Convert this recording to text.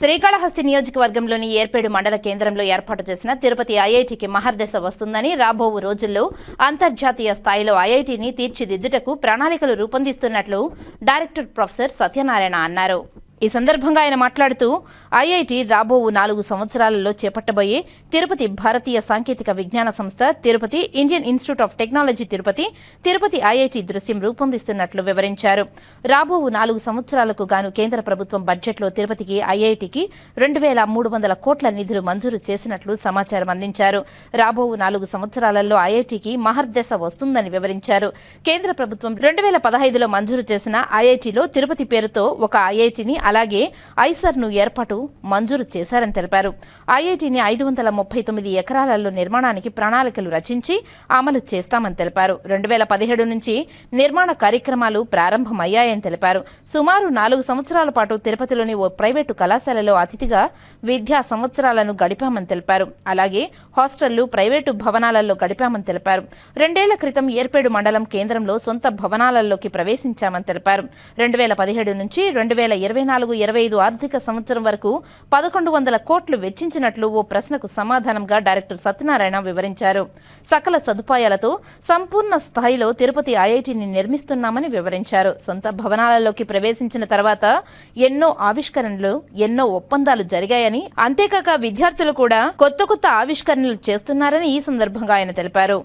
శ్రీకాళహస్తి నియోజకవర్గంలోని ఏర్పేడు మండల కేంద్రంలో ఏర్పాటు చేసిన తిరుపతి ఐఐటికి మహర్దశ వస్తుందని రాబోవు రోజుల్లో అంతర్జాతీయ స్థాయిలో ఐఐటిని తీర్చిదిద్దుటకు ప్రణాళికలు రూపొందిస్తున్నట్లు డైరెక్టర్ ప్రొఫెసర్ సత్యనారాయణ అన్నారు. ఈ సందర్భంగా ఆయన మాట్లాడుతూ ఐఐటి రాబోవు నాలుగు సంవత్సరాలలో చేపట్టబోయే తిరుపతి భారతీయ సాంకేతిక విజ్ఞాన సంస్థ Tirupati Indian Institute of Technology Tirupati Tirupati IIT దృశ్యం రూపొందిస్తున్నట్లు వివరించారు. రాబోవు నాలుగు సంవత్సరాలకు గాను కేంద్ర ప్రభుత్వం బడ్జెట్లో తిరుపతికి ఐఐటికి రెండు వేల మూడు వందల కోట్ల నిధులు మంజూరు చేసినట్లు సమాచారం అందించారు. రాబోవు నాలుగు సంవత్సరాలలో ఐఐటికి మహర్దశ వస్తుందని వివరించారు. కేంద్ర ప్రభుత్వం రెండు వేల పదహైదులో మంజూరు చేసిన ఐఐటిలో తిరుపతి పేరుతో ఒక ఐఐటిని అలాగే ఐసర్ను ఏర్పాటు మంజూరు చేశారని తెలిపారు. ఐఐటిని ఐదు వందల ముప్పై తొమ్మిది ఎకరాలలో నిర్మాణానికి ప్రణాళికలు రచించి అమలు చేస్తామని తెలిపారు. రెండు వేల పదిహేడు నుంచి నిర్మాణ కార్యక్రమాలు ప్రారంభమయ్యాయని తెలిపారు. సుమారు నాలుగు సంవత్సరాల పాటు తిరుపతిలోని ఓ ప్రైవేటు కళాశాలలో అతిథిగా విద్యా సంవత్సరాలను గడిపామని తెలిపారు. అలాగే హాస్టళ్ళు ప్రైవేటు భవనాలలో గడిపామని తెలిపారు. రెండేళ్ళ క్రితం ఏర్పేడు మండలం కేంద్రంలో సొంత భవనాలలోకి ప్రవేశించామని తెలిపారు. రెండు వేల పదిహేడు నుంచి రెండు వేల ఇరవై నాలుగు నాలుగు ఇరవై ఐదు ఆర్థిక సంవత్సరం వరకు పదకొండు వందల కోట్లు వెచ్చించినట్లు ఓ ప్రశ్నకు సమాధానంగా డైరెక్టర్ సత్యనారాయణ వివరించారు. సకల సదుపాయాలతో సంపూర్ణ స్థాయిలో తిరుపతి ఐఐటిని నిర్మిస్తున్నామని వివరించారు. సొంత భవనాలలోకి ప్రవేశించిన తర్వాత ఎన్నో ఆవిష్కరణలు ఎన్నో ఒప్పందాలు జరిగాయని అంతేకాక విద్యార్థులు కూడా కొత్త కొత్త ఆవిష్కరణలు చేస్తున్నారని ఈ సందర్భంగా ఆయన తెలిపారు.